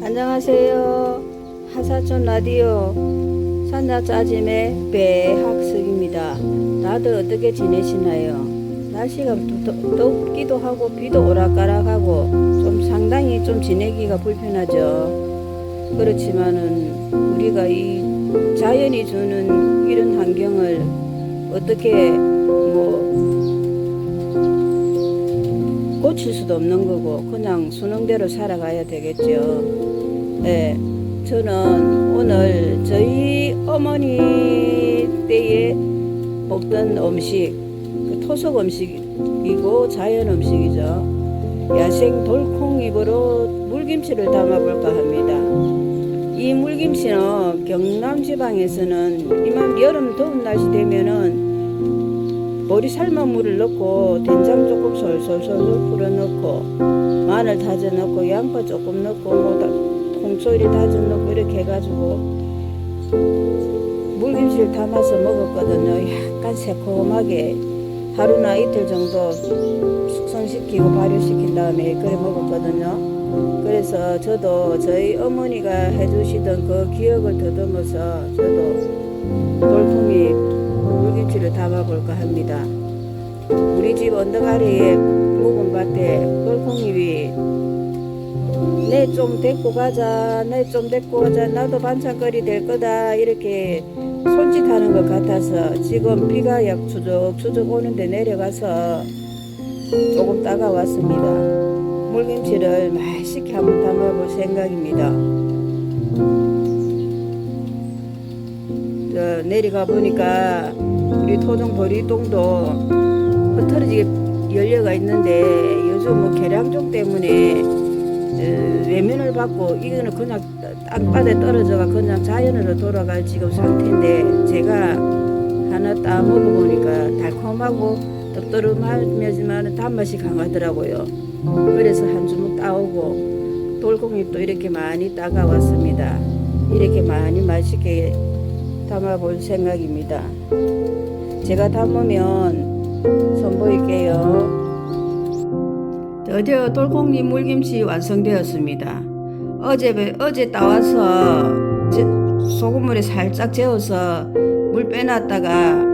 안녕하세요. 하사촌 라디오 산나짜짐의 배학석입니다. 다들 어떻게 지내시나요? 날씨가 더- 덥기도 하고 비도 오락가락하고 좀 상당히 좀 지내기가 불편하죠. 그렇지만은 우리가 이 자연이 주는 이런 환경을 어떻게 고칠 수도 없는 거고 그냥 수능대로 살아가야 되겠죠. 네, 저는 오늘 저희 어머니 때에 먹던 음식 그 토속 음식이고 자연 음식이죠. 야생 돌콩잎으로 물김치를 담아볼까 합니다. 이 물김치는 경남 지방에서는 이만 여름 더운 날씨 되면은 머리 삶은 물을 넣고 된장 조금 솔솔솔 풀어 넣고 마늘 다져 넣고 양파 조금 넣고 뭐 다, 홍초리 다져 넣고 이렇게 해가지고 물김치를 담아서 먹었거든요. 약간 새콤하게 하루나 이틀 정도 숙성시키고 발효시킨 다음에 그래 먹었거든요. 그래서 저도 저희 어머니가 해주시던 그 기억을 더듬어서 저도 돌풍이 물 김치를 담아볼까 합니다. 우리 집 언덕 아래에 묵은 밭에 돌콩잎이 내 좀 데리고 가자, 내 좀 데리고 가자, 나도 반찬거리 될 거다 이렇게 손짓하는 것 같아서 지금 비가 약 추적추적 오는데 내려가서 조금 따가왔습니다. 물김치를 맛있게 한번 담아볼 생각입니다. 저 내려가 보니까 우리 토종 보리똥도 흐트러지게 열려가 있는데 요즘 뭐 계량종 때문에 어, 외면을 받고 이거는 그냥 땅바닥에 떨어져가 그냥 자연으로 돌아갈 지금 상태인데 제가 하나 따 먹어보니까 달콤하고 떡떠름하지만 단맛이 강하더라고요. 그래서 한 주먹 따오고 돌콩잎도 이렇게 많이 따가왔습니다. 이렇게 많이 맛있게 담아볼 생각입니다. 제가 담으면 선보일게요. 드디어 돌콩잎 물김치 완성되었습니다. 어제 어제 따와서 제- 소금물에 살짝 재워서 물 빼놨다가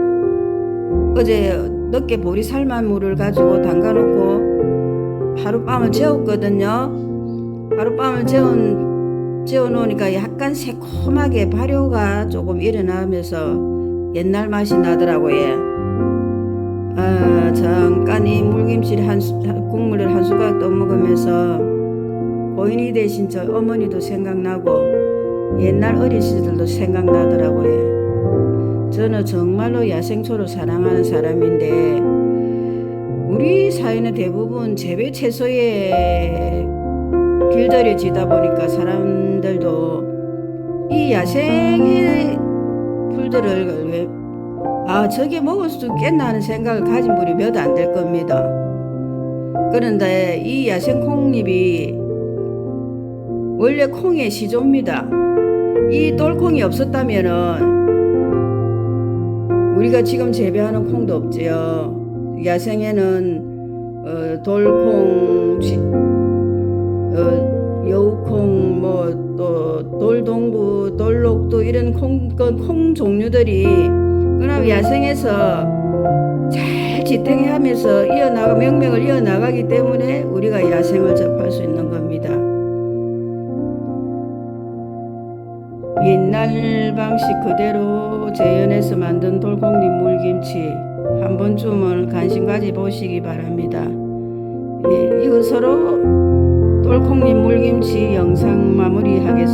어제 늦게 보리 삶은 물을 가지고 담가놓고 하룻밤을 재웠거든요. 하룻밤을 재운 재워 놓으니까 약간 새콤하게 발효가 조금 일어나면서 옛날 맛이 나더라고요. 아, 잠깐 이 물김치를 한 수, 국물을 한 수각 떠먹으면서 고인이 되신 저 어머니도 생각나고 옛날 어린 시절도 생각나더라고요. 저는 정말로 야생초를 사랑하는 사람인데 우리 사회는 대부분 재배 채소에 길들여지다 보니까 사람들도 이 야생의 풀들을 왜, 아 저게 먹을 수 있겠나 하는 생각을 가진 분이 몇 안 될 겁니다. 그런데 이 야생 콩잎이 원래 콩의 시조입니다. 이 돌콩이 없었다면은 우리가 지금 재배하는 콩도 없지요. 야생에는 어, 돌콩, 그 콩 종류들이 그러나 야생에서 잘 지탱하면서 이어나가 명명을 이어나가기 때문에 우리가 야생을 접할 수 있는 겁니다. 옛날 방식 그대로 재현해서 만든 돌콩잎 물김치 한 번쯤은 관심 가지 보시기 바랍니다. 예, 이것으로 돌콩잎 물김치 영상 마무리하겠습니다.